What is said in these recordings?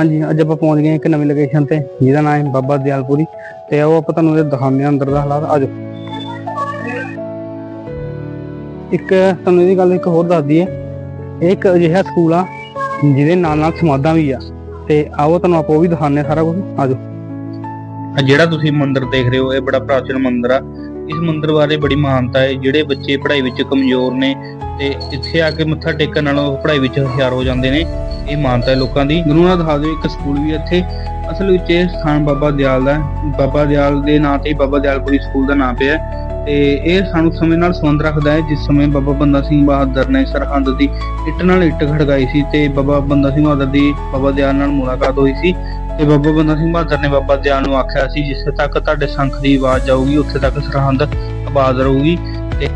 ਹਾਂਜੀ, ਅੱਜ ਆਪਾਂ ਪਹੁੰਚ ਗਏ ਇੱਕ ਨਵੀਂ ਲੋਕੇਸ਼ਨ ਤੇ, ਜਿਹਦਾ ਨਾਮ ਹੈ ਬਾਬਾ ਦਿਆਲਪੁਰੀ, ਤੇ ਉਹ ਆਪਾਂ ਤੁਹਾਨੂੰ ਇਹ ਦਿਖਾਉਂਦੇ ਹਾਂ ਅੰਦਰ ਦਾ ਹਾਲਾਤ। ਆਜੋ। ਇੱਕ ਤੁਹਾਨੂੰ ਇਹਦੀ ਗੱਲ ਇੱਕ ਹੋਰ ਦੱਸ ਦਈਏ, ਇਹ ਇੱਕ ਅਜਿਹਾ ਸਕੂਲ ਆ, ਜਿਹਦੇ ਨਾਲ ਨਾਲ ਸਮਾਧਾਂ ਵੀ ਆ, ਤੇ ਆਓ ਤੁਹਾਨੂੰ ਆਪਾਂ ਉਹ ਵੀ ਦਿਖਾਉਂਦੇ ਹਾਂ ਸਾਰਾ ਕੁਝ। ਆਜੋ। ਆ ਜਿਹੜਾ ਤੁਸੀਂ ਮੰਦਿਰ ਦੇਖ ਰਹੇ ਹੋ, ਇਹ ਬੜਾ ਪ੍ਰਾਚੀਨ ਮੰਦਿਰ ਆ। ਇਸ ਮੰਦਿਰ ਬਾਰੇ ਬੜੀ ਮਾਨਤਾ ਹੈ। ਜਿਹੜੇ ਬੱਚੇ ਪੜ੍ਹਾਈ ਵਿੱਚ ਕਮਜ਼ੋਰ ਨੇ ਤੇ ਇੱਥੇ ਆ ਕੇ ਮੱਥਾ ਟੇਕਣ ਨਾਲੋਂ ਉਹ ਪੜ੍ਹਾਈ ਵਿੱਚ ਹੁਸ਼ਿਆਰ ਹੋ ਜਾਂਦੇ ਨੇ, ਇਹ ਮਾਨਤਾ ਹੈ ਲੋਕਾਂ ਦੀ। ਗੁਰੂ ਨਾਨਕ ਦਿਖਾ ਇੱਕ ਸਕੂਲ ਵੀ ਇੱਥੇ। ਅਸਲ ਵਿੱਚ ਇਹ ਸਥਾਨ ਬਾਬਾ ਦਿਆਲ ਦਾ ਬਾਬਾ ਦਿਆਲ ਦੇ ਨਾਂ ਤੇ ਬਾਬਾ ਦਿਆਲਪੁਰੀ ਸਕੂਲ ਦਾ ਨਾਮ ਪਿਆ ਤੇ ਇਹ ਸਾਨੂੰ ਸਮੇਂ ਨਾਲ ਸੰਬੰਧ ਰੱਖਦਾ ਹੈ। ਜਿਸ ਸਮੇਂ ਬਾਬਾ ਬੰਦਾ ਸਿੰਘ ਬਹਾਦਰ ਨੇ ਸਰਹੰਦ ਦੀ ਇੱਟ ਨਾਲ ਇੱਟ ਖੜਕਾਈ ਸੀ ਤੇ ਬਾਬਾ ਬੰਦਾ ਸਿੰਘ ਬਹਾਦਰ ਦੀ ਬਾਬਾ ਦਿਆਲ ਨਾਲ ਮੁਲਾਕਾਤ ਹੋਈ ਸੀ। ਤੇ ਬਾਬਾ ਬੰਦਾ ਸਿੰਘ ਬਹਾਦਰ ਨੇ ਬਾਬਾ ਦਿਆਲ ਨੂੰ ਆਖਿਆ ਸੀ, ਜਿੱਥੇ ਤੱਕ ਤੁਹਾਡੇ ਸ਼ੰਖ ਦੀ ਆਵਾਜ਼ ਜਾਊਗੀ ਉੱਥੇ ਤੱਕ ਸਰਹੰਦ ਆਬਾਦ ਰਹੂਗੀ। ਤੇ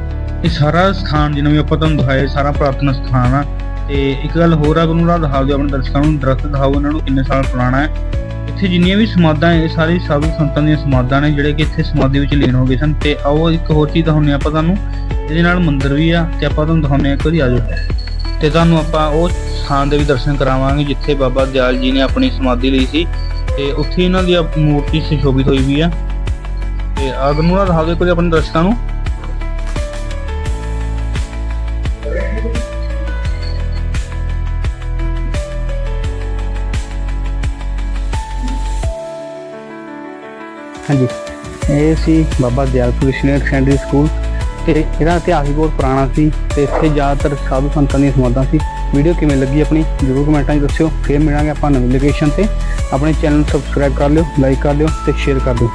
ਇਹ ਸਾਰਾ ਸਥਾਨ ਜਿਵੇਂ ਵੀ ਆਪਾਂ ਤੁਹਾਨੂੰ ਦਿਖਾਇਆ ਸਾਰਾ ਪ੍ਰਾਰਥਨਾ ਸਥਾਨ ਆ। ਤੇ ਇੱਕ ਗੱਲ ਹੋਰ ਆ ਗੁਰੂ ਰਾਹ ਦਿਖਾਓ, ਆਪਣੇ ਦਰਸ਼ਕਾਂ ਨੂੰ, ਦਰਖਤ ਦਿਖਾਓ ਇਹਨਾਂ ਨੂੰ ਕਿੰਨੇ ਸਾਲ ਪੁਰਾਣਾ ਹੈ। ਇੱਥੇ ਜਿੰਨੀਆਂ ਵੀ ਸਮਾਧਾਂ ਹੈ ਇਹ ਸਾਰੀ ਸਾਧੂ ਸੰਤਾਂ ਦੀਆਂ ਸਮਾਧਾਂ ਨੇ, ਜਿਹੜੇ ਕਿ ਇੱਥੇ ਸਮਾਧੀ ਵਿੱਚ ਲੀਨ ਹੋ ਗਏ ਸਨ। ਤੇ ਆਓ ਇੱਕ ਹੋਰ ਚੀਜ਼ ਦਿਖਾਉਂਦੇ ਹਾਂ ਆਪਾਂ ਤੁਹਾਨੂੰ, ਇਹਦੇ ਨਾਲ ਮੰਦਿਰ ਵੀ ਆ, ਤੇ ਆਪਾਂ ਤੁਹਾਨੂੰ ਦਿਖਾਉਂਦੇ ਹਾਂ ਇੱਕ ਵਾਰੀ ਆਜੋ ਤੇ ਤੁਹਾਨੂੰ ਆਪਾਂ ਉਹ ਸਥਾਨ ਦੇ ਵੀ ਦਰਸ਼ਨ ਕਰਾਵਾਂਗੇ ਜਿੱਥੇ ਬਾਬਾ ਦਿਆਲ ਜੀ ਨੇ ਆਪਣੀ ਸਮਾਧੀ ਲਈ ਸੀ। ਤੇ ਉੱਥੇ ਇਹਨਾਂ ਦੀ ਮੂਰਤੀ ਸੁਸ਼ੋਭਿਤ ਹੋਈ ਵੀ ਆ। ਤੇ ਆਗ ਨੂੰ ਨਾ ਆਪਣੇ ਦਰਸ਼ਕਾਂ ਨੂੰ। ਹਾਂਜੀ। ਇਹ ਸੀ ਬਾਬਾ ਦਿਆਲ ਕ੍ਰਿਸ਼ਨ ਸੈਕੰਡਰੀ ਸਕੂਲ। ਤੇ ਇਹਦਾ ਇਤਿਹਾਸ ਵੀ ਬਹੁਤ ਪੁਰਾਣਾ ਸੀ ਤੇ ਇੱਥੇ ਜ਼ਿਆਦਾਤਰ ਸਾਧੂ ਸੰਤਾਂ ਦੀਆਂ ਸਮਾਧਾਂ ਸੀ। ਵੀਡੀਓ ਕਿਵੇਂ ਲੱਗੀ ਆਪਣੀ ਜਰੂਰ ਕਮੈਂਟਾਂ 'ਚ ਦੱਸਿਓ। ਫੇਰ ਮਿਲਾਂਗੇ ਆਪਾਂ ਨਵੀਂ ਲੋਕੇਸ਼ਨ ਤੇ। ਆਪਣੇ ਚੈਨਲ ਨੂੰ ਸਬਸਕ੍ਰਾਈਬ ਕਰ ਲਿਓ ਲਾਈਕ ਕਰ ਲਿਓ ਤੇ ਸ਼ੇਅਰ ਕਰ ਦਿਓ।